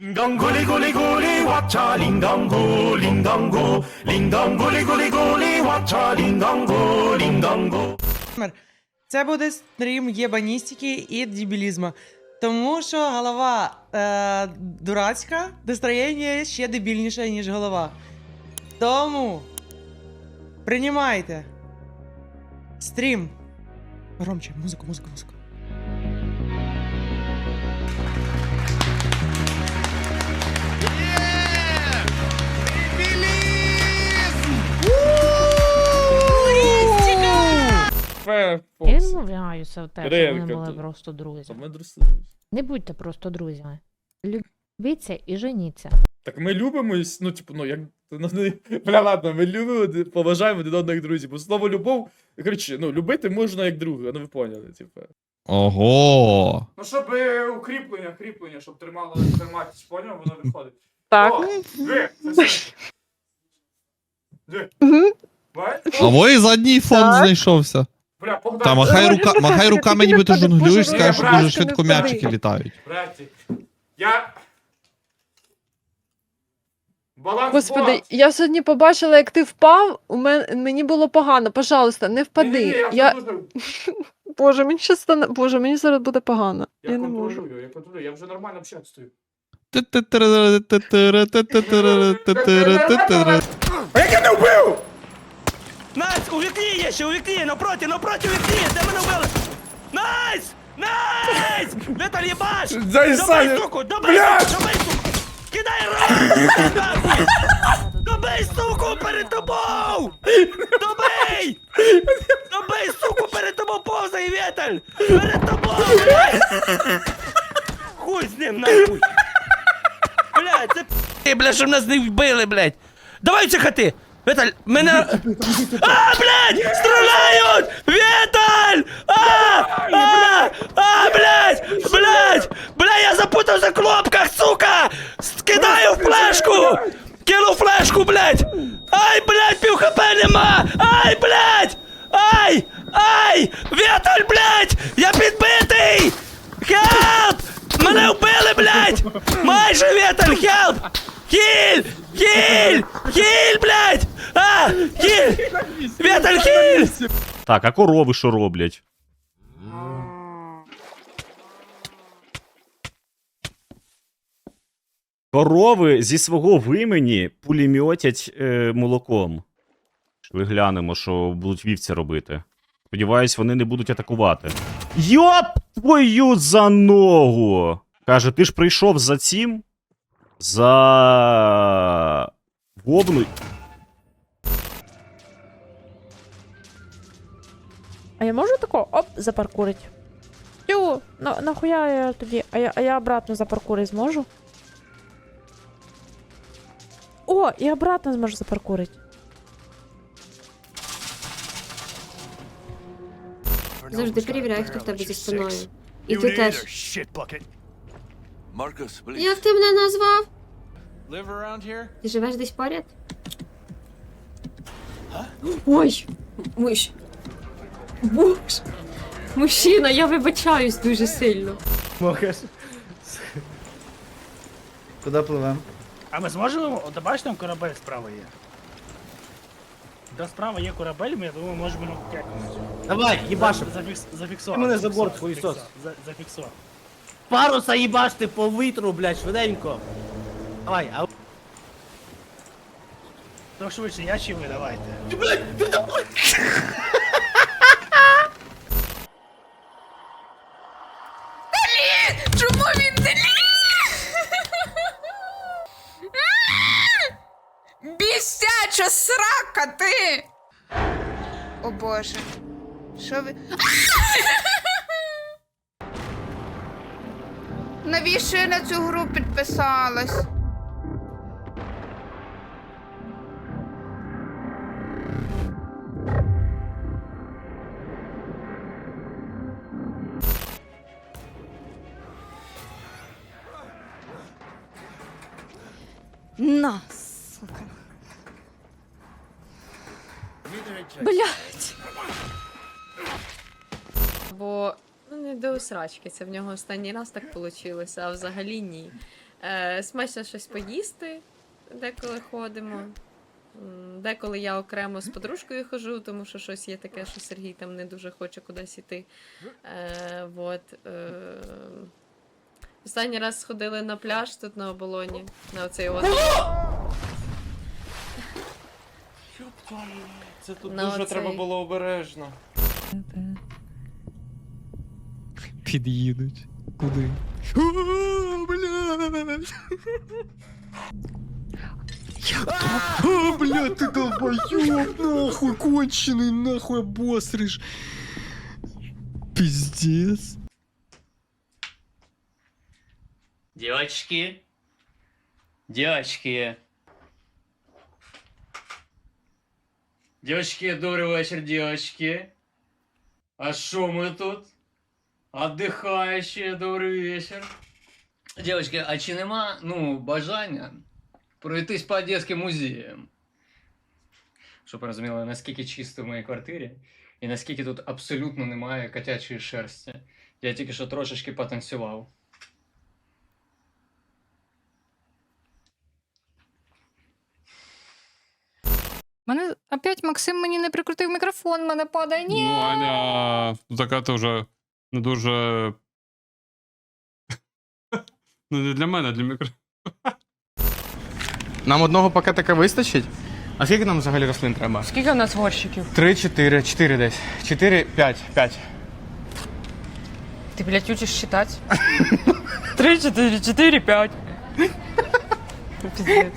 링강 구리 구리 구리 와차 링강구 링강구 링강 구리 구리 구리 와차 링강구 링강구 Це буде стрім єбаністики і дебілізму. Тому що голова е, дурацька, настроєння ще дебільніше, ніж голова. Тому приймайте. Стрім. Громче, музику, музику, музику. Фе, Я відмовляюся в те, Іринка, вони були то- просто друзі. Саме друзі. Не будьте просто друзями. Любіться і женіться. Так ми любимось, ну, типу, ну, як. Ну, не... Бля, ладно, ми любимо, поважаємо один одного як друзів. Бо слово любов, коротше, ну, любити можна як друга, ну ви поняли, типу. Ого. Ну, щоб е, укріплення, кріплення, щоб тримало триматись, поняв, воно виходить. Так. О, диви, це все. Диви. Мгм. Бачиш? А во і задній фон Так. знайшовся. Бля, Богдан, Та махай, рука, махай руками, ніби ти жонглюєш, Боже, скажеш, що дуже ти швидко м'ячики літають. братик, я... Баланс Господи, я сьогодні побачила, як ти впав. У мен... мені було погано. Пожалуйста, не впади. Я... я, дуже- Боже, мені ще стане. Боже, мені зараз буде погано. я, Я, не можу. контролюю, я контролюю, я вже нормально в чат стою. А як я не вбив? Найс, у вікні є ще, у вікні, навпроти, навпроти вікні, де мене вбили? Найс! Найс! Віталь, їбаш! Дай Добий, Саня! суку, добий, Блядь! суку, добий, суку! Кидай руку! нахуй! Добий, суку, перед тобою! Добий! Добий, суку, перед тобою повзай, Віталь! Перед тобою, блядь! Хуй з ним, нахуй! Блядь, це пи***, блядь, щоб нас не вбили, блядь! Давай ці хати! Віталь, мене... А, блядь! Стріляють! Віталь! А! А! А, блядь! Блядь! Бля, я запутався в кнопках, сука! Скидаю флешку! Кину флешку, блядь! Ай, блядь, пів хп нема! Ай, блядь! Ай! Ай! Віталь, блядь! Я підбитий! Хелп! Мене вбили, блядь! Майже Віталь, хелп! Хіль! Хіль! Хіль, блядь! А! Хіль! Віталь, хіль! Так, а корови що роблять? Корови зі свого вимені пулеметять е, молоком. Ви глянемо, що будуть вівці робити. Сподіваюсь, вони не будуть атакувати. Йоп твою за ногу! Каже, ти ж прийшов за цим? За. Вовну. А я можу тако оп, запаркурить? Тю, на, нахуя я тоді? А я, а я обратно запаркурить зможу? О, і обратно зможу запаркурить. Завжди перевіряй, хто в тебе зі спиною. І ти теж. Як ти мене назвав? Ти живеш десь поряд? Ой, миш. Боже. Мужчина, я вибачаюсь дуже сильно. Куди пливемо? А ми зможемо? От бачиш, там корабель справа є. Де справа є корабель, ми, я думаю, можемо ну, як Давай, їбашим. зафікс, зафіксувати. Ти мене за борт, зафіксувати, хуйсос. за- Зафіксувати. Паруса їбашти по вітру, блядь, швиденько. Давай, а То швидше, я чи ви, давайте. Чому він не Бісяча срака ти! О боже. Що ви. Навіщо я на цю гру підписалась? На, Бо ну не до усрачки, це в нього останній раз так вийшло, а взагалі ні. Е, смачно щось поїсти, деколи ходимо. Деколи я окремо з подружкою хожу, тому що щось є таке, що Сергій там не дуже хоче кудись іти. Е, вот, е, останній раз сходили на пляж тут на оболоні, на оцей от. Це тут На дуже оцей. треба було обережно. Під'їдуть. Куди? О, блядь! О, блядь, ты долбоёб, нахуй, конченый, нахуй обосришь. Пиздец. Девочки. Девочки. Девочки, добрий вечір, девочки. А що ми тут? Отдыхающие, добрий вечір. Девочки, а чи нема, ну, бажання пройтись по одеським музеям? Щоб ви розуміли, наскільки чисто в моїй квартирі, і наскільки тут абсолютно немає котячої шерсті. Я тільки що трошечки потанцював. Мене опять Максим мені не прикрутив мікрофон, мене падає. Ні. Ну, Аня, така ти вже не дуже. Ну, не для мене, а для мікро. Нам одного пакетика вистачить? А скільки нам взагалі рослин треба? Скільки у нас горщиків? Три, чотири, чотири десь. Чотири, п'ять, п'ять. Ти, блядь, учиш считати? Три, чотири, чотири, п'ять. Пиздец.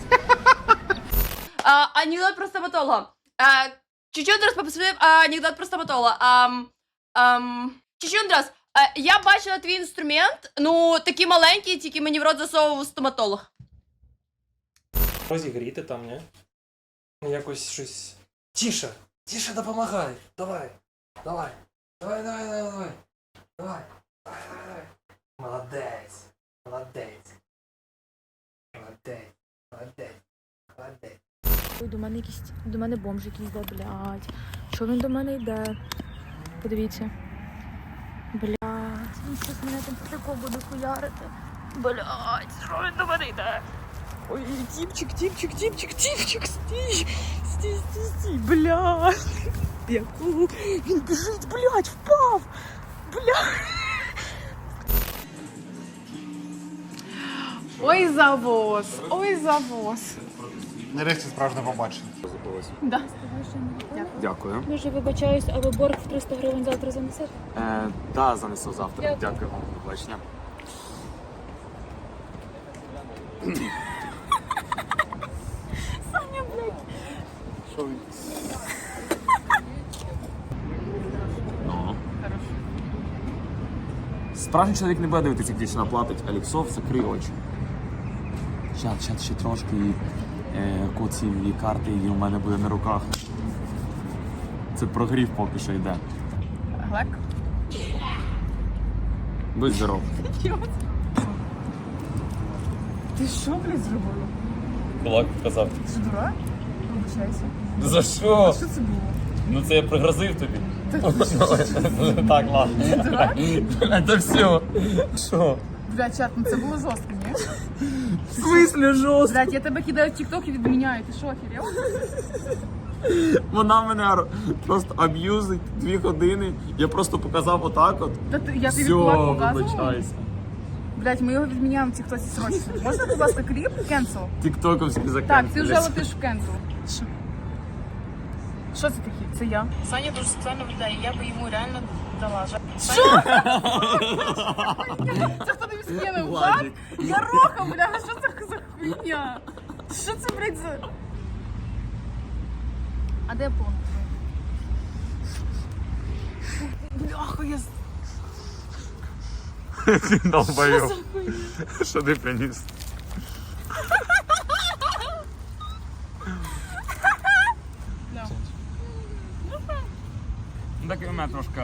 анекдот про стоматолога. А, Чучундрас попросив анекдот про стоматолога. Ам, ам, Чучундрас, а, я бачила твій інструмент, ну такий маленький, тільки мені в рот засовував стоматолог. Розігріти там, ні? Якось щось. Тіше! Тіше допомагай! Давай! Давай! Давай, давай, давай, давай! Давай! Давай, давай, давай! Молодець! Молодець! Молодець! Молодець! Молодець! Ой, до мене якийсь до мене бомж якийсь йде, блядь. Що він до мене йде? Подивіться. Щось мене там тако буде хуярити. Блядь, що він до мене йде? Ой, тіпчик, тіпчик, тіпчик, тіпчик, стій, стій, стій, стій, блядь. Яку? Він біжить, блядь, впав. Блядь. Ой, завоз, ой, завоз. Нарешті справжнє побачення. Дякую. Дуже вибачаюсь, але борг в 300 гривень завтра занесеш? Е, да, занесу завтра. Дякую. Дякую вам. Побачення. Ну. Справжній чоловік не буде дивитися, як дівчина платить, а Ліксов закрий очі. Щас, щас ще трошки і е, коці і карти і у мене буде на руках. Це прогрів поки що йде. Глек? Будь здоров. Ти що, блядь, зробив? Кулак казав. Ти дурак? Вибачайся. За що? Що це було? Ну це я пригрозив тобі. так, ладно. Це все. Що? Блядь, чат, ну це було жорстко, ні? В смислі жорстко? Блядь, я тебе кидаю в тік-ток і відміняю. Ти що, охерел? Вона мене просто аб'юзить дві години. Я просто показав отак от. Та ти, я тобі Все, кулак показувала? вибачайся. Блядь, ми його відміняємо в тік-тоці срочно. Можна, будь ласка, кліп? Кенсел? Тіктоковські закінчились. Так, ти вже летиш в кенсел. Що? Це таке? Це я. Саня дуже сексуально виглядає, я би йому реально дала. Що? Це хто тобі скинув? Влад? Я роха, бля, що це за хуйня? Що це, блядь, за... А де понт? Бляха, я... з-. Що ти приніс? Ну такий у мене трошки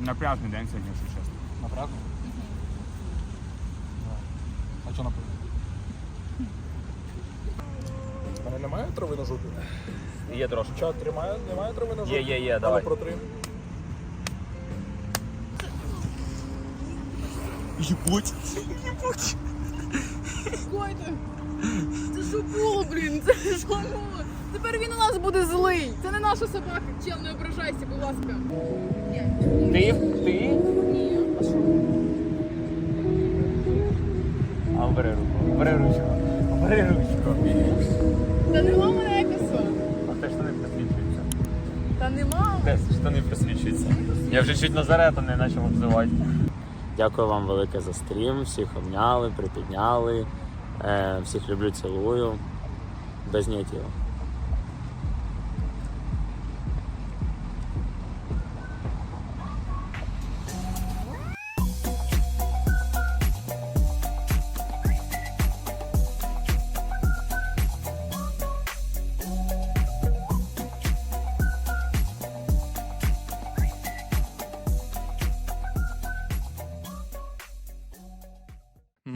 напряжний день сьогодні, якщо чесно. Направду? А що напевно? У мене немає трави на жопі? Є трошки. Що, тримає? Немає трави на жопі? Є, є, є, ну, давай. протри. Єбуть. Єбуть. Койте. Це що було, блін? Це що було? Тепер він у нас буде злий. Це не наша собака. Чел, не ображайся, будь ласка. Ти? Ти? Ні, а що? А бери руку. Бери ручку. Бери ручку. Та нема в мене екоса. А те штани просвічуються. Та нема. Те штани просвічуються. Я вже чуть Назарета не почав обзивати. Дякую вам велике за стрім. Всіх обняли, припідняли. Е, всіх люблю, цілую. Без нітів.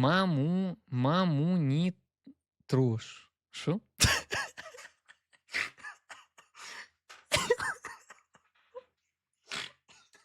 Маму, маму, ні, трош. Що?